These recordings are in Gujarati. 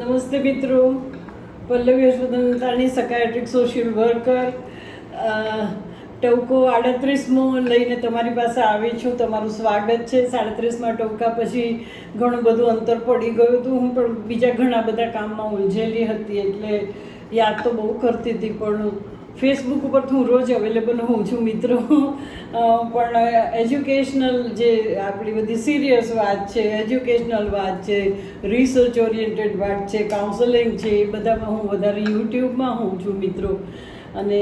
નમસ્તે મિત્રો. Pallavi Harshvardhan psychiatric social worker ટવકો આડત્રીસમો લઈને તમારી પાસે આવી છું. તમારું સ્વાગત છે. સાડત્રીસમાં ટવકા પછી ઘણું બધું અંતર પડી ગયું હતું. હું પણ બીજા ઘણા બધા કામમાં ઉલઝેલી હતી એટલે યાદ તો બહુ કરતી હતી, પણ ફેસબુક ઉપર હું રોજ અવેલેબલ હોઉં છું મિત્રો. પણ એજ્યુકેશનલ જે આપણી બધી સિરિયસ વાત છે એજ્યુકેશનલ વાત છે રિસર્ચ ઓરિએન્ટેડ વાત છે કાઉન્સેલિંગ છે, એ બધામાં હું વધારે યુટ્યુબમાં હોઉં છું મિત્રો. અને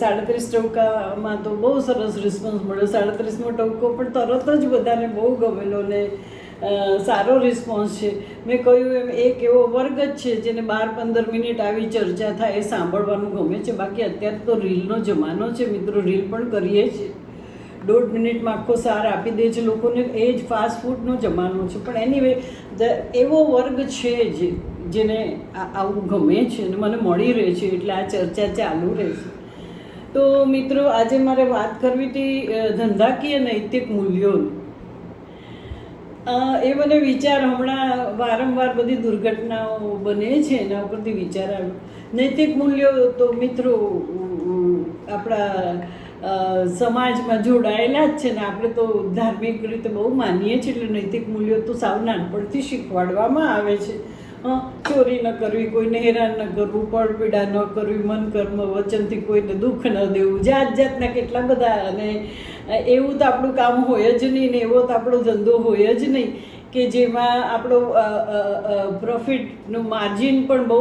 સાડત્રીસ ટવકામાં તો બહુ સરસ રિસ્પોન્સ મળ્યો. સાડત્રીસમો ટકો પણ તરત જ બધાને બહુ ગમેલો ને સારો રિસ્પોન્સ છે. મેં કહ્યું એમ, એક એવો વર્ગ જ છે જેને બાર પંદર મિનિટ આવી ચર્ચા થાય એ સાંભળવાનું ગમે છે. બાકી અત્યારે તો રીલનો જમાનો છે, મિત્રો, રીલ પણ કરીએ છીએ દોઢ મિનિટમાં આખો સાર આપી દે છે લોકોને. એ જ ફાસ્ટ ફૂડનો જમાનો છે. પણ એનીવે એવો વર્ગ છે જે, જેને આવું ગમે છે અને મને મળી રહે છે એટલે આ ચર્ચા ચાલુ રહે છે. તો મિત્રો, આજે મારે વાત કરવી હતી ધંધાકીય નૈતિક મૂલ્યોની. એ મને વિચાર હમણાં વારંવાર બધી દુર્ઘટનાઓ બને છે, એના ઉપરથી વિચાર આવ્યો. નૈતિક મૂલ્યો તો મિત્રો, આપણા સમાજમાં જોડાયેલા જ છે ને આપણે તો ધાર્મિક રીતે બહુ માનીએ છીએ, એટલે નૈતિક મૂલ્યો તો સાવ નાનપણથી શીખવાડવામાં આવે છે. ચોરી ન કરવી, કોઈને હેરાન ન કરવું પડપીડા ન કરવી મન કર્મ વચનથી કોઈને દુઃખ ન દેવું, જાત જાતના કેટલા બધા અને એવું તો આપણું કામ હોય જ નહીં ને એવો તો આપણો ધંધો હોય જ નહીં કે જેમાં આપણો પ્રોફિટનું માર્જિન પણ બહુ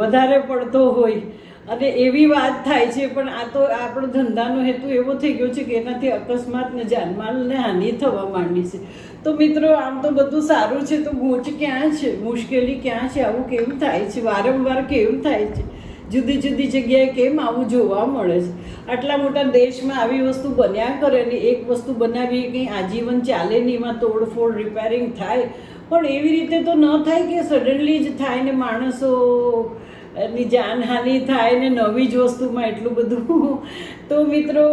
વધારે પડતો હોય. અને એવી વાત થાય છે, પણ આ તો આપણો ધંધાનો હેતુ એવો થઈ ગયો છે કે એનાથી અકસ્માત ને જાનમાલને હાનિ થવા માંડી છે. તો મિત્રો, આમ તો બધું સારું છે, તો ગૂંચ ક્યાં છે? મુશ્કેલી ક્યાં છે? આવું કેમ થાય છે? વારંવાર કેમ થાય છે? જુદી જુદી જગ્યાએ કેમ આવું જોવા મળે છે? આટલા મોટા દેશમાં આવી વસ્તુ બન્યા કરે ને એક વસ્તુ બનાવી કંઈ આજીવન ચાલે નહીં એમાં તોડફોડ રિપેરિંગ થાય. પણ એવી રીતે તો ન થાય કે સડનલી જ થાય ને માણસો ની જાનહાનિ થાય ને નવી જ વસ્તુમાં એટલું બધું. તો મિત્રો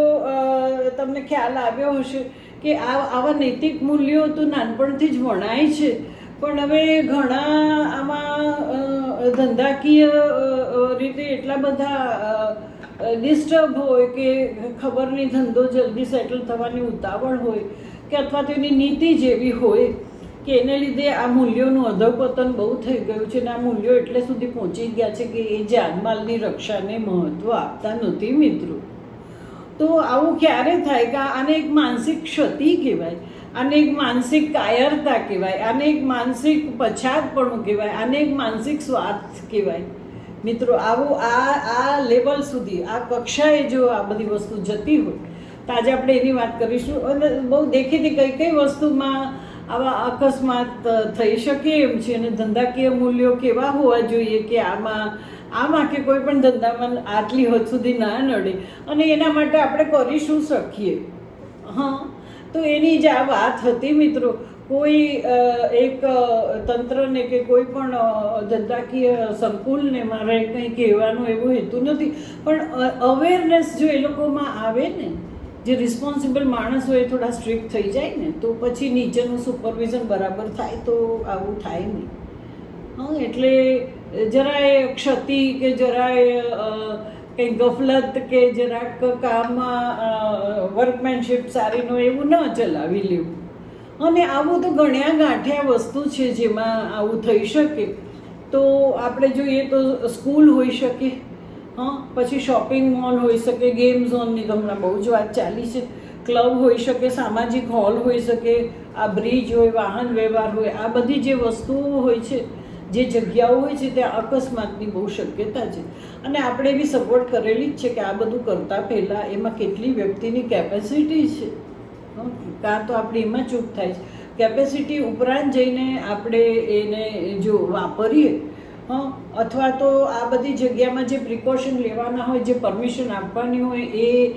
તમને ખ્યાલ આવ્યો હશે કે આ, આવા નૈતિક મૂલ્યો તો નાનપણથી જ વણાય છે. પણ હવે ઘણા આમાં ધંધાકીય રીતે એટલા બધા ડિસ્ટર્બ હોય કે ખબર નહીં ધંધો જલ્દી સેટલ થવાની ઉતાવળ હોય કે અથવા તો એની નીતિ જેવી હોય કે એને લીધે આ મૂલ્યોનું અધપતન બહુ થઈ ગયું છે અને આ મૂલ્યો એટલે સુધી પહોંચી ગયા છે કે એ જાનમાલની રક્ષાને મહત્ત્વ આપતા નથી મિત્રો. તો આવું ક્યારે થાય કે આને એક માનસિક ક્ષતિ કહેવાય? આને એક માનસિક કાયરતા કહેવાય આને એક માનસિક પછાતપણું કહેવાય આને એક માનસિક સ્વાર્થ કહેવાય. મિત્રો, આવું આ આ લેવલ સુધી, આ કક્ષાએ જો આ બધી વસ્તુ જતી હોય, તો આજે આપણે એની વાત કરીશું. અને બહુ દેખીતી કઈ કઈ વસ્તુમાં આવા અકસ્માત થઈ શકે એમ છે અને ધંધાકીય મૂલ્યો કેવા હોવા જોઈએ કે આમાં આમાં કે કોઈ પણ ધંધામાં આટલી હદ સુધી ના નડે. અને એના માટે આપણે કરી શું શકીએ? હા. તો એની જે આ વાત હતી મિત્રો, કોઈ એક તંત્રને કે કોઈ પણ ધંધાકીય સંકુલને મારે કંઈ કહેવાનું એવું હેતુ નથી. પણ અવેરનેસ જો એ લોકોમાં આવે ને, જે રિસ્પોન્સિબલ માણસ હોય થોડા સ્ટ્રિક્ટ થઈ જાય ને, તો પછી નીચેનું સુપરવિઝન બરાબર થાય તો આવું થાય નહીં. હા, એટલે જરાય ક્ષતિ કે જરાય કંઈ ગફલત કે જરાક કામમાં વર્કમેનશીપ સારી ન એવું ન ચલાવી લેવું. અને આવું તો ગણ્યા ગાંઠ્યા વસ્તુ છે જેમાં આવું થઈ શકે. તો આપણે જોઈએ તો સ્કૂલ હોઈ શકે, હા, પછી શોપિંગ મોલ હોઈ શકે, ગેમ ઝોનની તો હમણાં બહુ જ વાત ચાલી છે. ક્લબ હોઈ શકે, સામાજિક હોલ હોઈ શકે, આ બ્રિજ હોય, વાહન વ્યવહાર હોય, આ બધી જે વસ્તુઓ હોય છે જે જગ્યાઓ હોય છે ત્યાં અકસ્માતની બહુ શક્યતા છે. અને આપણે એવી સપોર્ટ કરેલી જ છે કે આ બધું કરતાં પહેલાં એમાં કેટલી વ્યક્તિની કેપેસિટી છે. કાં તો આપણે એમાં ચૂક થાય છે. કેપેસિટી ઉપરાંત જઈને આપણે એને જો વાપરીએ હં અથવા તો આ બધી જગ્યામાં જે પ્રિકોશન લેવાના હોય, જે પરમિશન આપવાની હોય, એ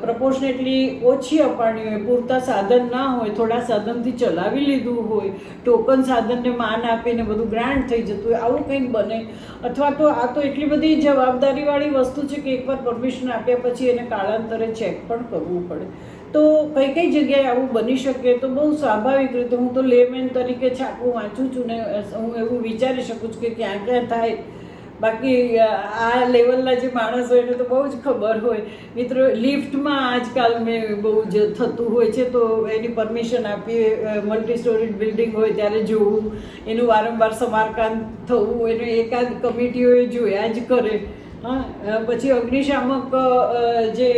પ્રપોર્શનેટલી ઓછી અપાણી હોય, પૂરતા સાધન ના હોય, થોડા સાધનથી ચલાવી લીધું હોય, ટોકન સાધનને માન આપીને બધું ગ્રાન્ટ થઈ જતું હોય, આવું કંઈક બને. અથવા તો આ તો એટલી બધી જવાબદારીવાળી વસ્તુ છે કે એકવાર પરમિશન આપ્યા પછી એને કાળાંતરે ચેક પણ કરવું પડે. તો કઈ કઈ જગ્યાએ આવું બની શકે તો બહુ સ્વાભાવિક રીતે હું તો લેમેન તરીકે છાપું વાંચું છું ને હું એવું વિચારી શકું છું કે ક્યાં ક્યાં થાય બાકી આ લેવલના જે માણસ હોય એને તો બહુ જ ખબર હોય. મિત્રો, લિફ્ટમાં આજકાલ મેં બહુ જ થતું હોય છે, તો એની પરમિશન આપી મલ્ટી સ્ટોરી બિલ્ડિંગ હોય ત્યારે જોવું, એનું વારંવાર સમારકામ થવું, એને એકાદ કમિટીઓએ જોયા જ કરે. હા પછી અગ્નિશામક જે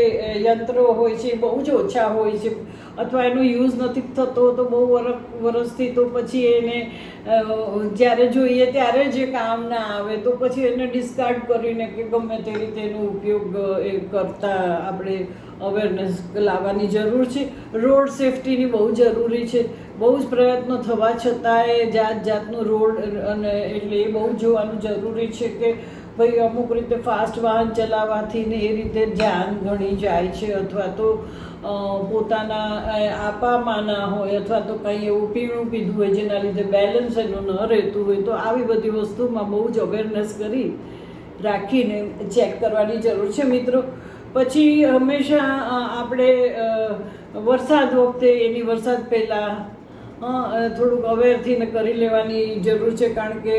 યંત્રો હોય છે બહુ જ ઓછા હોય છે. અથવા એનો યુઝ નથી થતો તો બહુ વરસ વરસથી તો પછી એને જ્યારે જોઈએ ત્યારે જે કામ ના આવે. તો પછી એને ડિસ્કાર્ડ કરીને કે ગમે તે રીતે એનો ઉપયોગ એ કરતા આપણે અવેરનેસ લાવવાની જરૂર છે. રોડ સેફટીની બહુ જરૂરી છે. બહુ જ પ્રયત્નો થવા છતાંય જાત જાતનું રોડ, અને એટલે એ બહુ જોવાનું જરૂરી છે કે ભાઈ, અમુક રીતે ફાસ્ટ વાહન ચલાવવાથી ને એ રીતે જાન ઘણી જાય છે અથવા તો પોતાના આપામાંના હોય અથવા તો કંઈ એવું પીણું પીધું હોય જેના લીધે બેલેન્સ એનું ન રહેતું હોય, તો આવી બધી વસ્તુમાં બહુ જ અવેરનેસ કરી રાખીને ચેક કરવાની જરૂર છે મિત્રો. પછી હંમેશા આપણે વરસાદ વખતે એની વરસાદ પહેલાં થોડુંક અવેરથી કરી લેવાની જરૂર છે, કારણ કે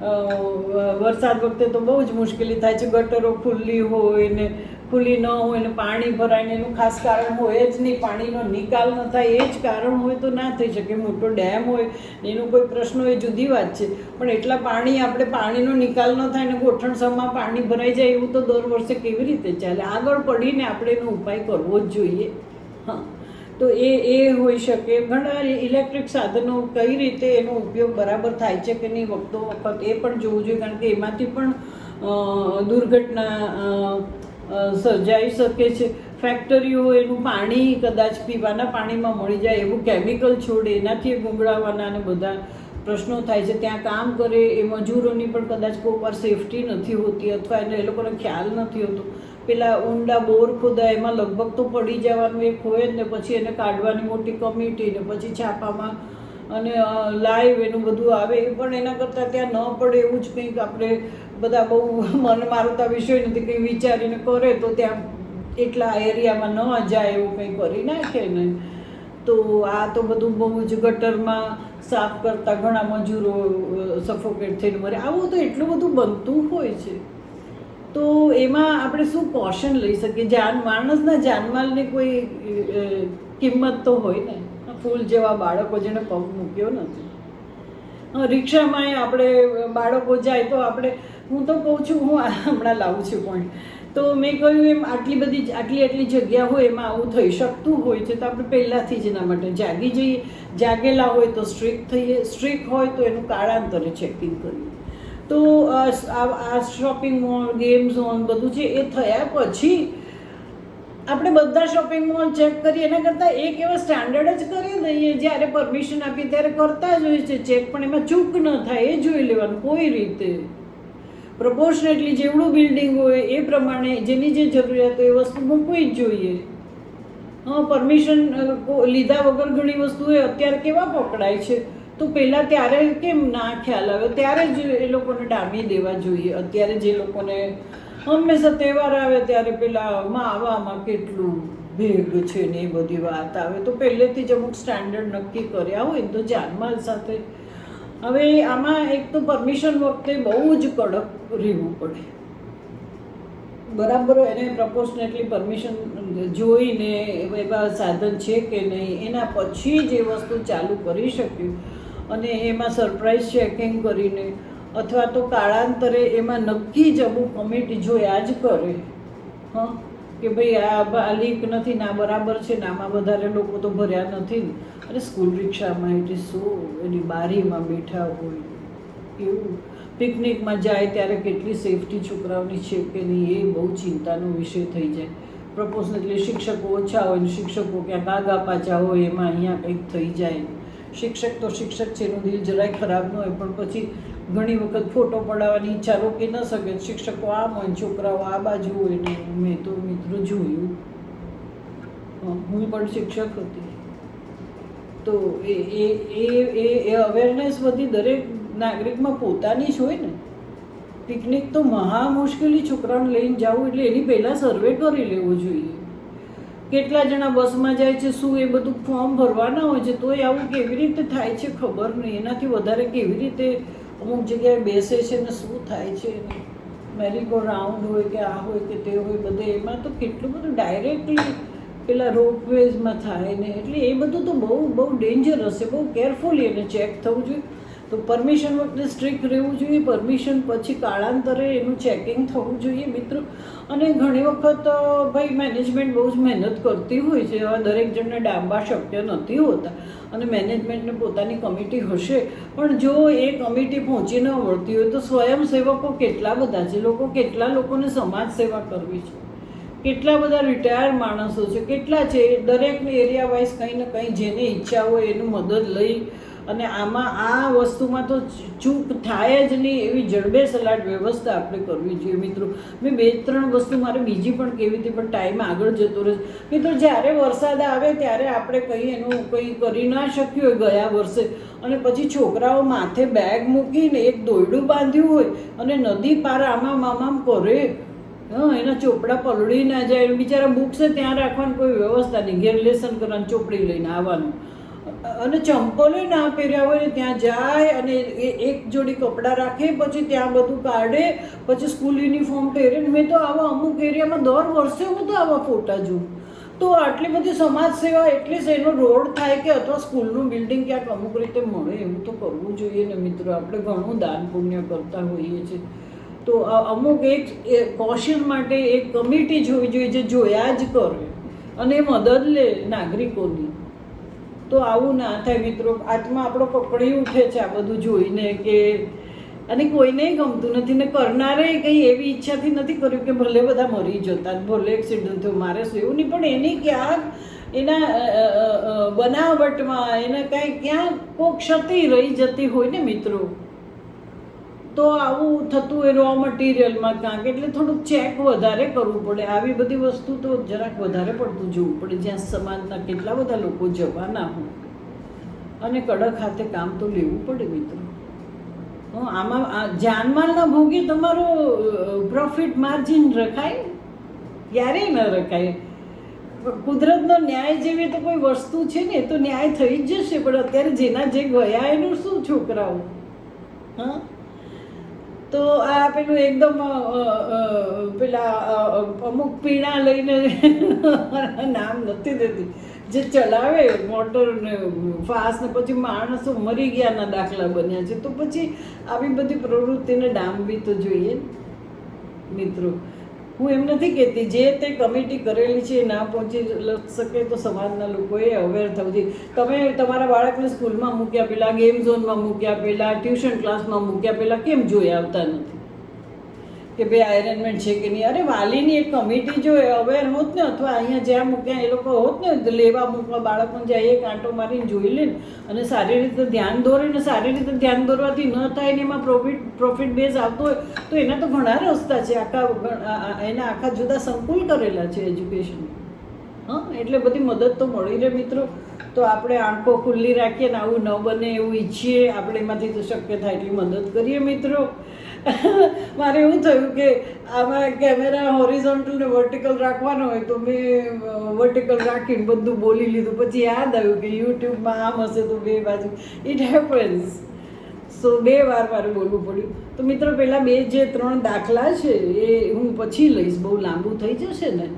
વરસાદ વખતે તો બહુ જ મુશ્કેલી થાય છે. ગટરો ખુલ્લી હોય ને ખુલ્લી ન હોય ને પાણી ભરાય ને એનું ખાસ કારણ હોય જ નહીં. પાણીનો નિકાલ ન થાય એ જ કારણ હોય તો ના થઈ શકે. મોટો ડેમ હોય એનો કોઈ પ્રશ્ન એ જુદી વાત છે. પણ એટલા પાણી આપણે પાણીનો નિકાલ ન થાય ને ગોઠણસમાં પાણી ભરાઈ જાય એવું તો દર વર્ષે કેવી રીતે ચાલે? આગળ પડીને આપણે એનો ઉપાય કરવો જ જોઈએ. હા. તો એ એ હોઈ શકે. ઘણા ઇલેક્ટ્રિક સાધનો કઈ રીતે એનો ઉપયોગ બરાબર થાય છે કે નહીં, વખતો વખત એ પણ જોવું જોઈએ, કારણ કે એમાંથી પણ દુર્ઘટના સર્જાઈ શકે છે. ફેક્ટરીઓ એનું પાણી કદાચ પીવાના પાણીમાં મળી જાય એવું કેમિકલ છોડે એનાથી ગુંગળાવાના અને બધા પ્રશ્નો થાય છે. ત્યાં કામ કરે એ મજૂરોની પણ કદાચ કોઈ વાર સેફટી નથી હોતી અથવા એને એ લોકોને ખ્યાલ નથી હોતો. પેલા ઊંડા બોર ખોદા એમાં લગભગ તો પડી જવાનું એક હોય ને, પછી એને કાઢવાની મોટી કમિટી ને, પછી છાપામાં અને લાઈવ એનું બધું આવે. એ પણ એના કરતાં ત્યાં ન પડે એવું જ કંઈક આપણે બધા બહુ મન મારતા વિષય નથી, કંઈ વિચારીને કરે તો ત્યાં એટલા એરિયામાં ન જાય એવું કંઈ કરી નાખે ને. તો આ તો બધું બહુ જ ગટરમાં સાફ કરતા ઘણા મજૂરો સફોકેટ થઈને મરે. આવું તો એટલું બધું બનતું હોય છે. તો એમાં આપણે શું કોશન લઈ શકીએ? જાન, માણસના જાનમાલની કોઈ કિંમત તો હોય ને. ફૂલ જેવા બાળકો જેને પગ મૂક્યો નથી. રિક્ષામાં આપણે બાળકો જાય તો આપણે, હું તો કહું છું, હું હમણાં લાવું છું પોઈન્ટ તો મેં કહ્યું એમ, આટલી બધી આટલી આટલી જગ્યા હોય એમાં આવું થઈ શકતું હોય છે, તો આપણે પહેલાંથી જ એના માટે જાગી જઈએ. જાગેલા હોય તો સ્ટ્રીક થઈએ સ્ટ્રીક હોય તો એનું કાળાંતરે ચેકિંગ કરીએ. તો આ શોપિંગ મોલ ગેમ ઝોન બધું છે એ થયા પછી આપણે બધા શોપિંગ મોલ ચેક કરીએ. એના કરતાં એક એવા સ્ટાન્ડર્ડ જ કરી દઈએ. જ્યારે પરમિશન આપીએ ત્યારે કરતા જ હોય છે ચેક પણ એમાં ચૂક ન થાય. એ જોઈ લેવાનું કોઈ રીતે. પ્રપોર્શનેટલી જેવડું બિલ્ડિંગ હોય એ પ્રમાણે જેની જે જરૂરિયાત હોય એ વસ્તુ મૂકવી જ જોઈએ. હા પરમિશન લીધા વગર ઘણી વસ્તુઓ અત્યારે કેવા પકડાય છે? તો પહેલાં ત્યારે કેમ ના ખ્યાલ આવે? ત્યારે જ એ લોકોને ડામી દેવા જોઈએ. અત્યારે જે લોકોને હંમેશા તહેવાર આવે ત્યારે પેલા માવામાં કેટલું ભેગ છે ને એ બધી વાત આવે. તો પહેલેથી જ અમુક સ્ટાન્ડર્ડ નક્કી કર્યા હોય તો જાનમાલ સાથે. હવે આમાં એક તો પરમિશન વખતે બહુ જ કડક રહેવું પડે. બરાબર એને પ્રપોર્શનેટલી પરમિશન જોઈને એવા સાધન છે કે નહીં? એના પછી જ એ વસ્તુ ચાલુ કરી શક્યું. અને એમાં સરપ્રાઇઝ ચેકિંગ કરીને અથવા તો કાળાંતરે એમાં નક્કી જ અમુક કમિટી જોયા જ કરે, હં? કે ભાઈ આ આ લીક નથી, ના બરાબર છે, ને આમાં વધારે લોકો તો ભર્યા નથી અને સ્કૂલ રિક્ષામાં એટલે શું? એની બારીમાં બેઠા હોય. એવું. પિકનિકમાં જાય ત્યારે કેટલી સેફટી છોકરાઓની છે કે નહીં, એ બહુ ચિંતાનો વિષય થઈ જાય. પ્રપોઝનેટલી શિક્ષકો ઓછા હોય ને શિક્ષકો ક્યાંક આગા પાછા હોય, એમાં અહીંયા કંઈક થઈ જાય. શિક્ષક તો શિક્ષક છે એનું દિલ જરાય ખરાબ ન હોય પણ પછી ઘણી વખત ફોટો પડાવવાની ઈચ્છા રોકી ન શકે. શિક્ષકો આમ હોય છોકરાઓ આ બાજુ હોય ને મેં તો મિત્રો જોયું. હં, પણ શિક્ષક હતી. તો એ એ એ એ એ અવેરનેસ બધી દરેક નાગરિકમાં પોતાની જ હોય ને. પિકનિક તો મહા મુશ્કેલી છોકરાઓને લઈને જવું એટલે એની પહેલાં સર્વે કરી લેવો જોઈએ. કેટલા જણા બસમાં જાય છે, શું એ બધું ફોર્મ ભરવાના હોય છે, તોય આવું કેવી રીતે થાય છે ખબર નહીં. એનાથી વધારે કેવી રીતે અમુક જગ્યાએ બેસે છે ને શું થાય છે મેરીગો રાઉન્ડ હોય કે આ હોય કે તે હોય બધે, એમાં તો કેટલું બધું ડાયરેક્ટલી પેલા રોપવેઝમાં થાય ને, એટલે એ બધું તો બહુ બહુ ડેન્જરસ છે. બહુ કેરફુલી એને ચેક થવું જોઈએ. તો પરમિશન વખતે સ્ટ્રિક્ટ રહેવું જોઈએ પરમિશન પછી કાળાંતરે એનું ચેકિંગ થવું જોઈએ મિત્રો. અને ઘણી વખત ભાઈ મેનેજમેન્ટ બહુ જ મહેનત કરતી હોય છે, એવા દરેક જણને ડાંબા શક્ય નથી હોતા. અને મેનેજમેન્ટને પોતાની કમિટી હશે. પણ જો એ કમિટી પહોંચી ન વળતી હોય તો સ્વયંસેવકો કેટલા બધા છે? લોકો કેટલા લોકોને સમાજ સેવા કરવી છે? કેટલા બધા રિટાયર માણસો છે? કેટલા છે? દરેકની એરિયા વાઇઝ કંઈ ને કંઈ જેને ઈચ્છા હોય એનું મદદ લઈ અને આમાં આ વસ્તુમાં તો ચૂક થાય જ નહીં એવી જડબે સલાડ વ્યવસ્થા આપણે કરવી જોઈએ મિત્રો. મેં બે ત્રણ વસ્તુ મારે બીજી પણ કેવી હતી, પણ ટાઈમ આગળ જતો રહે મિત્રો, જ્યારે વરસાદ આવે ત્યારે આપણે કંઈ એનું કંઈ કરી ના શક્યું હોય ગયા વર્ષે. અને પછી છોકરાઓ માથે બેગ મૂકીને એક દોયડું બાંધ્યું હોય અને નદી પાર આમામ આમામ કરે. હા, એના ચોપડા પલળી ના જાય. બિચારા બુક્સે ત્યાં રાખવાની કોઈ વ્યવસ્થા નહીં. ઘેર લેસન કરવાનું, ચોપડી લઈને આવવાનું. અને ચંપલે ના પહેર્યા હોય ને ત્યાં જાય અને એ એક જોડી કપડાં રાખે, પછી ત્યાં બધું કાઢે, પછી સ્કૂલ યુનિફોર્મ પહેરે મેં તો આવા અમુક એરિયામાં દર વર્ષે હું તો આવા ફોટા જોઉં. તો આટલી બધી સમાજ સેવા એટલીસ્ટ એનો રોડ થાય કે અથવા સ્કૂલનું બિલ્ડિંગ ક્યાંક અમુક રીતે મળે એવું તો કરવું જોઈએ ને મિત્રો. આપણે ઘણું દાન પુણ્ય કરતા હોઈએ છીએ. તો અમુક એક કોશન માટે એક કમિટી જોવી જોઈએ જે જોયા જ કરે અને મદદ લે નાગરિકોની. તો આવું ના થાય મિત્રો. આત્મા આપણો કકડી ઉઠે છે આ બધું જોઈને કે અને કોઈને ગમતું નથી ને કરનારે કંઈ એવી ઈચ્છાથી નથી કર્યું કે ભલે બધા મરી જતા ભલે એક્સિડન્ટ થયો, મારે શું નહીં. પણ એની ક્યાંક એના બનાવટમાં એને કાંઈ ક્યાંક કોઈ ક્ષતિ રહી જતી હોય ને મિત્રો. તો આવું થતું હોય રો મટીરિયલમાં કાંક એટલે થોડુંક ચેક વધારે કરવું પડે. આવી બધી વસ્તુ તો જરાક વધારે પડતું જોવું પડે. જ્યાં સમાજના કેટલા બધા લોકો જવાના હોય. અને કડક હાથે કામ તો લેવું પડે મિત્રો. આમાં જાનમાલના ભોગે તમારો પ્રોફિટ માર્જિન રખાય? ક્યારેય ન રખાય. કુદરતનો ન્યાય જેવી તો કોઈ વસ્તુ છે ને તો ન્યાય થઈ જ જશે. પણ અત્યારે જેના જે ગયા એનું શું છોકરાઓ? હા? તો આ પેલું એકદમ પેલા અમુક પીણા લઈને નામ નથી દેતી. જે ચલાવે મોટર ને ફાસ્ટ ને પછી માણસો મરી ગયાના દાખલા બન્યા છે. તો પછી આવી બધી પ્રવૃત્તિને ડામવી તો જોઈએ. મિત્રો હું એમ નથી કહેતી, જે તે કમિટી કરેલી છે ના પહોંચી શકે તો સમાજના લોકોએ અવેર થવું જોઈએ. તમે તમારા બાળકને સ્કૂલમાં મૂક્યા પહેલાં ગેમ ઝોનમાં મૂક્યા પહેલાં ટ્યુશન ક્લાસમાં મૂક્યા પહેલાં કેમ જોઈ આવતા નથી? કે ભાઈ આયરનમેન્ટ છે કે નહીં? અરે વાલીની એક કમિટી જો અવેર હોત ને, અથવા અહીંયા જ્યાં મૂક્યા એ લોકો હોત ને લેવા મૂકવા બાળકોને જાય એક આંટો મારીને જોઈ લે અને સારી રીતે ધ્યાન દોરે ને, સારી રીતે ધ્યાન દોરવાથી ન થાય ને એમાં પ્રોફિટ પ્રોફિટ બેઝ આવતો હોય, તો એના તો ઘણા રસ્તા છે. આખા એના આખા જુદા સંકુલ કરેલા છે એજ્યુકેશન હા, એટલે બધી મદદ તો મળી રહે મિત્રો. તો આપણે આંખો ખુલ્લી રાખીએ ને, આવું ન બને એવું ઈચ્છીએ, આપણે એમાંથી તો શક્ય થાય એટલી મદદ કરીએ મિત્રો. મારે એવું થયું કે આમાં કેમેરા હોરિઝોન્ટલ ને વર્ટિકલ રાખવાનો હોય તો મેં વર્ટિકલ રાખીને બધું બોલી લીધું. પછી યાદ આવ્યું કે યુટ્યુબમાં આમ હશે તો બે બાજુ. ઇટ હેપન્સ સો બે વાર મારે બોલવું પડ્યું. તો મિત્રો પહેલાં બે જે ત્રણ દાખલા છે એ હું પછી લઈશ. બહુ લાંબુ થઈ જશે ને.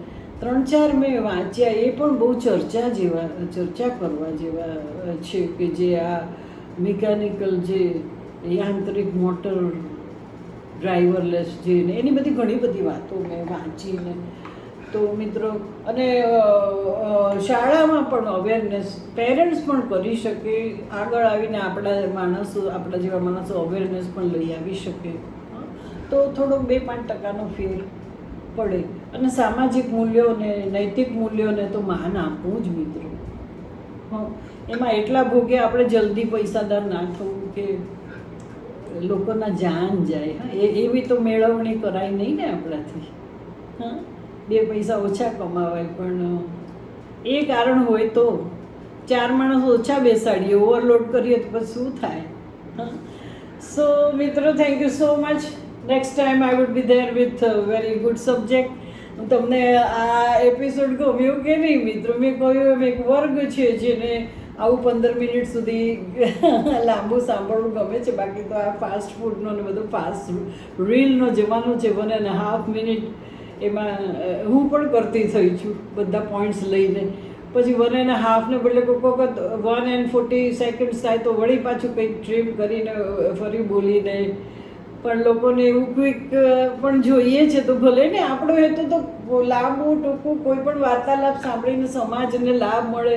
ત્રણ ચાર મેં વાંચ્યા. એ પણ બહુ ચર્ચા જેવા, ચર્ચા કરવા જેવા છે કે જે આ મિકેનિકલ જે યાંત્રિક મોટર ડ્રાઈવરલેસ જે ને એની બધી ઘણી બધી વાતો મેં વાંચીને. તો મિત્રો, અને શાળામાં પણ અવેરનેસ પેરેન્ટ્સ પણ કરી શકે. આગળ આવીને આપણા માણસો, આપણા જેવા માણસો અવેરનેસ પણ લઈ આવી શકે? તો થોડો બે પાંચ ટકાનો ફેર પડે. અને સામાજિક મૂલ્યોને, નૈતિક મૂલ્યોને તો માન આપવું જ મિત્રો. હં. એમાં એટલા ભોગે આપણે જલ્દી પૈસાદાર ના થવું કે લોકોના જાન જાય. હા, એ એવી તો મેળવણી કરાય નહીં ને આપણાથી. હા, બે પૈસા ઓછા કમાવાય, પણ, એ કારણ હોય તો ચાર માણસ ઓછા બેસાડીએ ઓવરલોડ કરીએ તો પછી શું થાય? હા. સો મિત્રો thank you so much next time I would be there with very good subject તમને આ એપિસોડ ગમ્યો કે નહીં, મિત્રો? મેં કહ્યું, એમ એક વર્ગ છે જેને આવું પંદર મિનિટ સુધી લાંબુ સાંભળવું ગમે છે. બાકી તો આ ફાસ્ટ ફૂડનો ને બધું ફાસ્ટ રીલનો જમાનો છે વન હાફ મિનિટ એમાં હું પણ કરતી થઈ છું બધા પોઈન્ટ્સ લઈને. પછી વન એન્ડ હાફને બદલે કોઈક વખત વન એન્ડ ફોર્ટી સેકન્ડ્સ થાય તો વળી પાછું કંઈક ટ્રીમ કરીને ફરી બોલીને. પણ લોકોને એવું ક્વિક પણ જોઈએ છે તો ભલે ને આપણો હેતુ તો લાંબુ ટૂંકું કોઈ પણ વાર્તાલાપ સાંભળીને સમાજને લાભ મળે.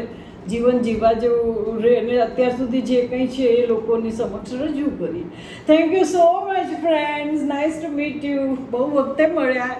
જીવન જીવવા જેવું રહે અને અત્યાર સુધી જે કંઈ છે એ લોકોની સમક્ષ રજૂ કરી. Thank you so much friends nice to meet you બહુ વખતે મળ્યા.